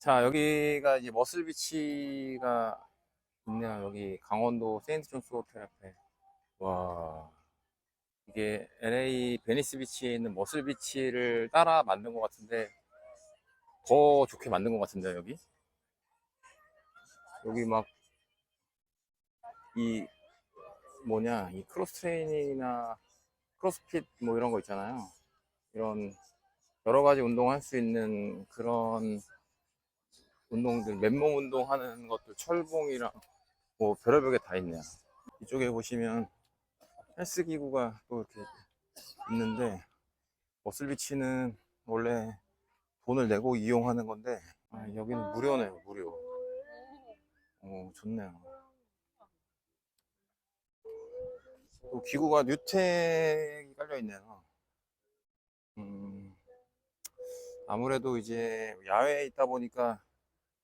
자, 여기가 이제 머슬비치가 있네요. 여기 강원도 세인트 존스 호텔 앞에. 와, 이게 LA 베니스 비치에 있는 머슬 비치를 따라 만든 것 같은데 더 좋게 만든 것 같은데요, 여기? 여기 막 이 뭐냐, 이 크로스 트레이닝이나 크로스핏 뭐 이런 거 있잖아요. 이런 여러 가지 운동할 수 있는 그런 운동들, 맨몸 운동하는 것들, 철봉이랑 뭐 별의별 게 다 있네요. 이쪽에 보시면 헬스 기구가 또 이렇게 있는데 머슬비치는 원래 돈을 내고 이용하는 건데 아, 여기는 무료네요, 무료. 오, 좋네요. 또 기구가 뉴텍이 깔려 있네요. 음, 아무래도 이제 야외에 있다 보니까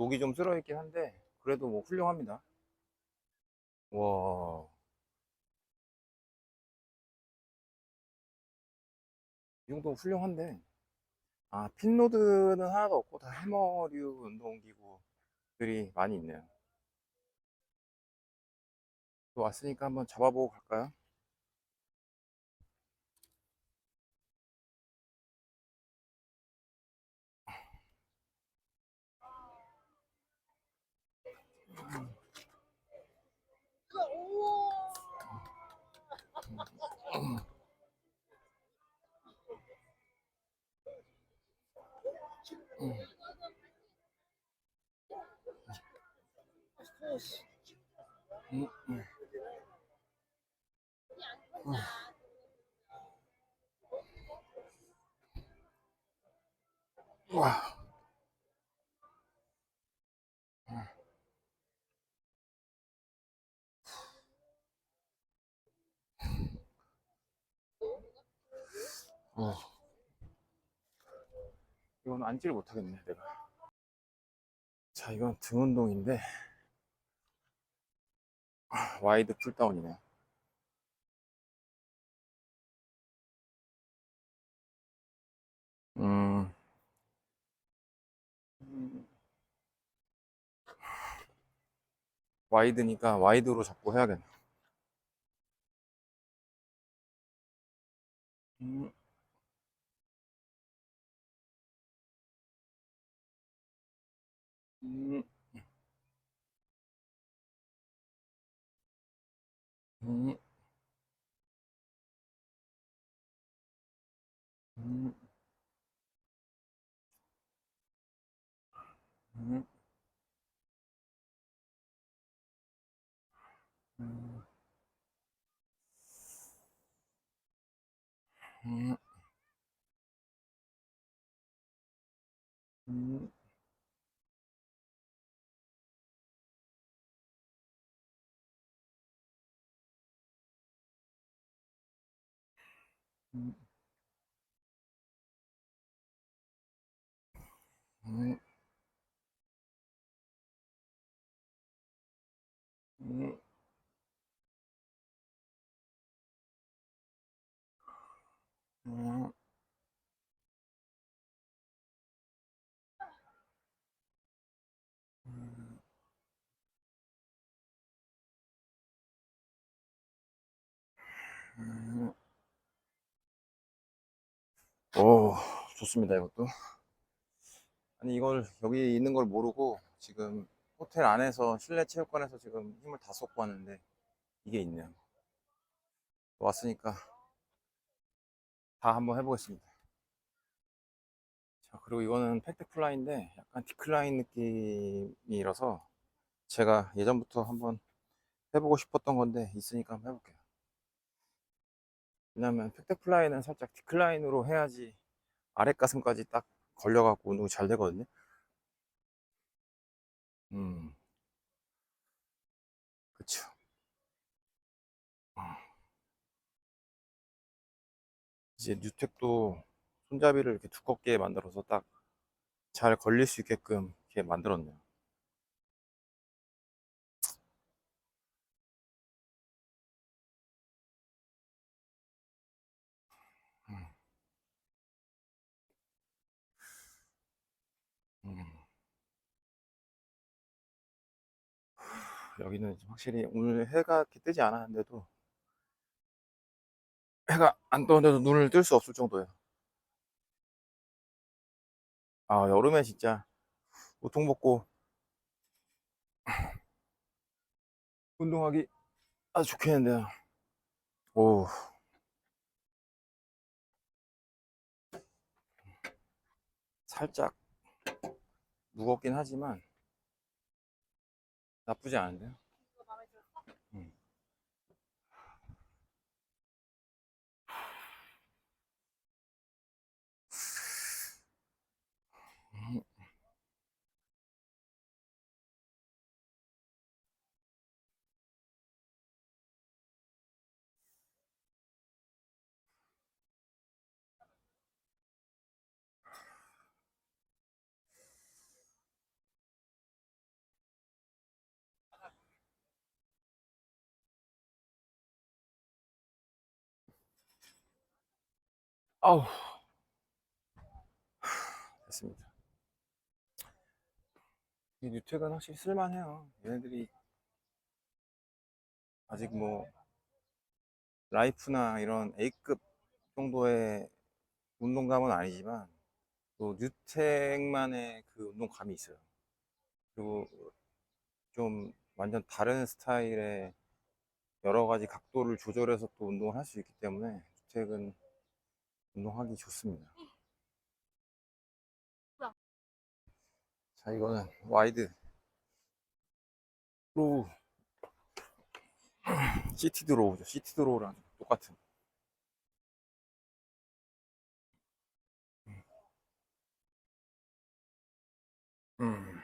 녹이 좀 쓸어 있긴 한데 그래도 뭐 훌륭합니다. 와. 이 정도면 훌륭한데. 아, 핀로드는 하나도 없고 다 해머류 운동기구들이 많이 있네요. 또 왔으니까 한번 잡아보고 갈까요? Wow. 어. 이건 앉지를 못하겠네, 내가. 자, 이건 등 운동인데, 아, 와이드 풀다운이네. 음. 음. 와이드니까 와이드로 잡고 해야겠네. 음. 嗯嗯嗯嗯嗯嗯嗯嗯嗯嗯。嗯。嗯。 오, 좋습니다, 이것도. 아니, 이걸, 여기 있는 걸 모르고, 지금, 호텔 안에서, 실내 체육관에서 지금 힘을 다 쏟고 왔는데, 이게 있네요. 왔으니까, 다 한번 해보겠습니다. 자, 그리고 이거는 팩트 플라이인데, 약간 디클라인 느낌이라서, 제가 예전부터 한번 해보고 싶었던 건데, 있으니까 한번 해볼게요. 왜냐면, 팩트 플라이는 살짝 디클라인으로 해야지, 아랫 가슴까지 딱 걸려갖고 운동이 잘 되거든요. 음, 그쵸. 어. 이제 뉴텍도 손잡이를 이렇게 두껍게 만들어서 딱 잘 걸릴 수 있게끔 이렇게 만들었네요. 음, 음. 여기는 확실히 오늘 해가 뜨지 않았는데도 해가 안 떠는데도 눈을 뜰 수 없을 정도예요. 아, 여름에 진짜 우통 벗고 운동하기 아주 좋겠는데요. 오. 살짝 무겁긴 하지만 나쁘지 않은데요. 아우. 됐습니다. 이 뉴텍은 확실히 쓸만해요. 얘네들이 아직 뭐 라이프나 이런 A급 정도의 운동감은 아니지만 또 뉴텍만의 그 운동감이 있어요. 그리고 좀 완전 다른 스타일의 여러 가지 각도를 조절해서 또 운동을 할 수 있기 때문에 뉴텍은 운동하기 좋습니다. 자, 이거는 와이드 로우 시티 드로우죠. 시티 드로우랑 똑같은. 음.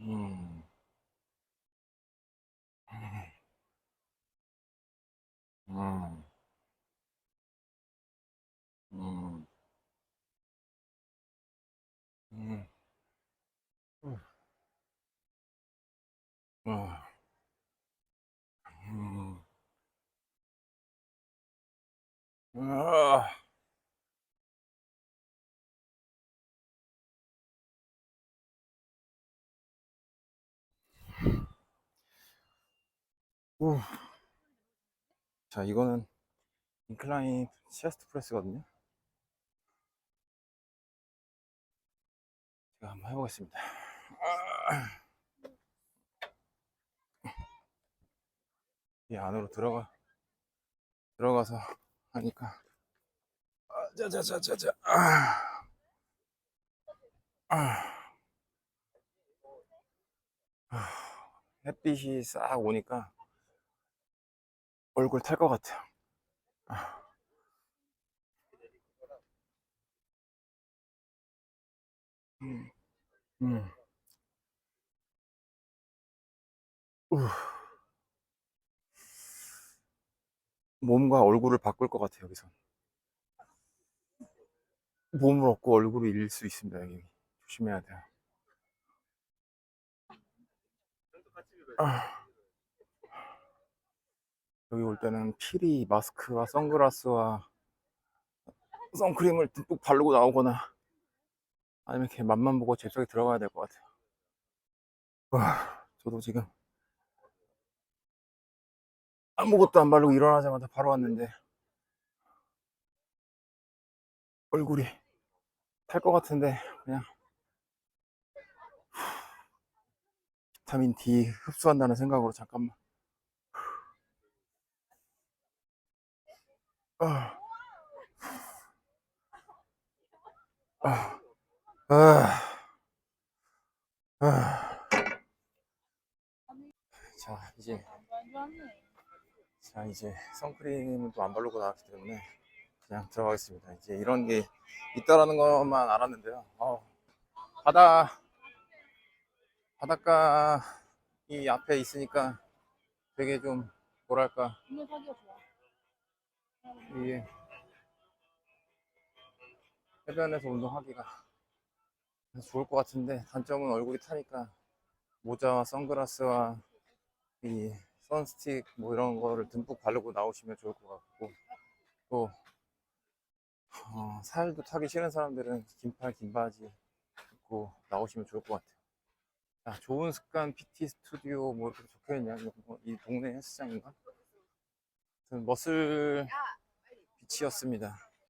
음. 음. 음. 아. 우. 자, 이거는 인클라인 체스트 프레스거든요. 제가 한번 해보겠습니다. 아. 이 안으로 들어가 들어가서 하니까 아, 자자자자자 아. 아. 아. 햇빛이 싹 오니까 얼굴 탈 것 같아요. 아. 음. 음. 우. 몸과 얼굴을 바꿀 것 같아요, 여기서. 몸을 얻고 얼굴을 잃을 수 있습니다, 여기. 조심해야 돼요. 아. 여기 올 때는 필히 마스크와 선글라스와 선크림을 듬뿍 바르고 나오거나 아니면 이렇게 맛만 보고 잽싸게 들어가야 될 것 같아요. 와, 저도 지금 아무것도 안 바르고 일어나자마자 바로 왔는데 얼굴이 탈 것 같은데 그냥 비타민 D 흡수한다는 생각으로 잠깐만. 아, 아, 아, 아. 자 이제 자 이제 선크림은 또 안 바르고 나왔기 때문에 그냥 들어가겠습니다. 이제 이런 게 있다라는 것만 알았는데요. 어, 바다 바닷가 이 앞에 있으니까 되게 좀 뭐랄까. 이게 해변에서 운동하기가 좋을 것 같은데 단점은 얼굴이 타니까 모자와 선글라스와 이 선스틱 뭐 이런 거를 듬뿍 바르고 나오시면 좋을 것 같고 또 어, 살도 타기 싫은 사람들은 긴팔 긴 바지 입고 나오시면 좋을 것 같아요. 야, 좋은 습관 PT 스튜디오 뭐 이렇게 적혀 있냐? 뭐, 이 동네 헬스장인가? 아무튼 머슬 비치였습니다.